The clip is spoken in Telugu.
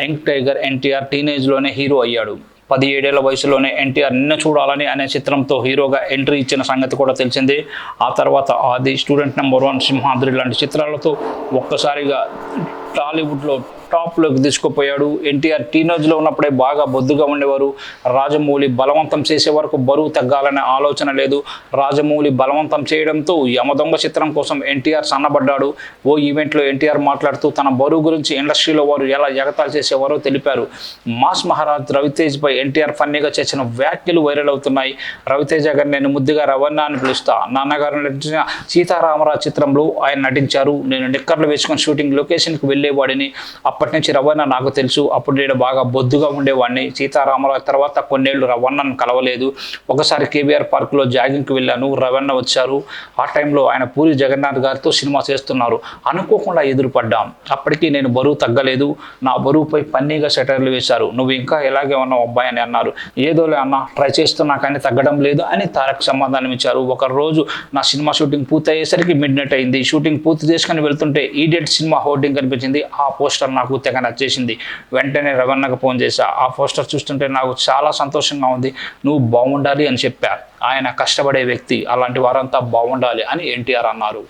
యంగ్ టైగర్ ఎన్టీఆర్ టీనేజ్లోనే హీరో అయ్యాడు. పదిహేడేళ్ళ వయసులోనే ఎన్టీఆర్ నిన్న చూడాలని అనే చిత్రంతో హీరోగా ఎంట్రీ ఇచ్చిన సంగతి కూడా తెలిసిందే. ఆ తర్వాత ఆది స్టూడెంట్ నెంబర్ వన్ సింహాద్రి లాంటి చిత్రాలతో ఒక్కసారిగా టాలీవుడ్లో టాప్లోకి తీసుకుపోయాడు. ఎన్టీఆర్ టీనేజ్లో ఉన్నప్పుడే బాగా బొద్దుగా ఉండేవారు. రాజమౌళి బలవంతం చేసే వరకు బరువు తగ్గాలనే ఆలోచన లేదు. రాజమౌళి బలవంతం చేయడంతో యమదొంగ చిత్రం కోసం ఎన్టీఆర్ సన్నబడ్డాడు. ఓ ఈవెంట్లో ఎన్టీఆర్ మాట్లాడుతూ తన బరువు గురించి ఇండస్ట్రీలో వారు ఎలా ఎగతాలు చేసేవారో తెలిపారు. మాస్ మహారాజ్ రవితేజ్పై ఎన్టీఆర్ ఫన్నీగా చేసిన వ్యాఖ్యలు వైరల్ అవుతున్నాయి. రవితేజ గారు నేను ముద్దుగా రవణ అని పిలుస్తా. నాన్నగారు నటించిన సీతారామరాజు చిత్రంలో ఆయన నటించారు. నేను నిక్కర్లు వేసుకొని షూటింగ్ లొకేషన్కి వెళ్ళేవాడిని. అప్పటి నుంచి రవణ నాకు తెలుసు. అప్పుడు నేను బాగా బొద్దుగా ఉండేవాడిని. సీతారామరావు తర్వాత కొన్నేళ్ళు రవణను కలవలేదు. ఒకసారి కేబీఆర్ పార్కులో జాగింగ్కి వెళ్ళాను. రవణ వచ్చారు. ఆ టైంలో ఆయన పూరి జగన్నాథ్ గారితో సినిమా చేస్తున్నారు. అనుకోకుండా ఎదురుపడ్డాం. అప్పటికి నేను బరువు తగ్గలేదు. నా బరువుపై పన్నీగా సెటర్లు వేశారు. నువ్వు ఇంకా ఎలాగే ఉన్నావు అబ్బాయి అని అన్నారు. ఏదోలే అన్న ట్రై చేస్తున్నా కానీ తగ్గడం లేదు అని తారక్ సమాధానం ఇచ్చారు. ఒక రోజు నా సినిమా షూటింగ్ పూర్తి అయ్యేసరికి మిడ్ నైట్ అయింది. షూటింగ్ పూర్తి చేసుకొని వెళ్తుంటే ఈడియట్ సినిమా హోర్డింగ్ కనిపించింది. ఆ పోస్టర్ నాకు నాకు తెగ నచ్చేసింది వెంటనే రవణకు ఫోన్ చేశా. ఆ పోస్టర్ చూస్తుంటే నాకు చాలా సంతోషంగా ఉంది. నువ్వు బాగుండాలి అని చెప్పా. ఆయన కష్టపడే వ్యక్తి. అలాంటి వారంతా బాగుండాలి అని ఎన్టీఆర్ అన్నారు.